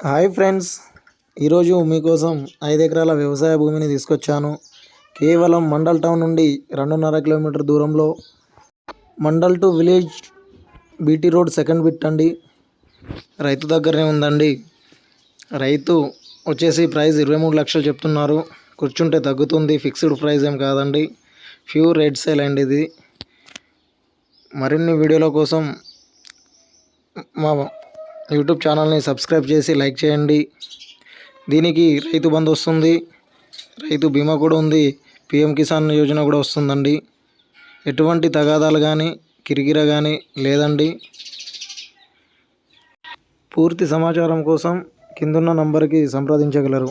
Hi friends. ఈరోజు మీకోసం ఐదు ఎకరాల వ్యవసాయ భూమిని తీసుకొచ్చాను. కేవలం మండల్ టౌన్ నుండి రెండున్నర కిలోమీటర్ దూరంలో mandal to village BT road second bit అండి. రైతు దగ్గరనే ఉందండి. రైతు వచ్చేసి ప్రైస్ ఇరవై మూడు లక్షలు చెప్తున్నారు. కూర్చుంటే తగ్గుతుంది. ఫిక్స్డ్ ప్రైస్ ఏం కాదండి. ప్యూర్ రెడ్ సేల్ అండి ఇది. మరిన్ని వీడియోల కోసం మా యూట్యూబ్ ఛానల్ని సబ్స్క్రైబ్ చేసి లైక్ చేయండి. దీనికి రైతు బంధు వస్తుంది. రైతు బీమా కూడా ఉంది. పిఎం కిసాన్ యోజన కూడా వస్తుందండి. ఎటువంటి తగాదాలు కానీ కిరికిర కానీ లేదండి. పూర్తి సమాచారం కోసం కిందున్న నంబర్కి సంప్రదించగలరు.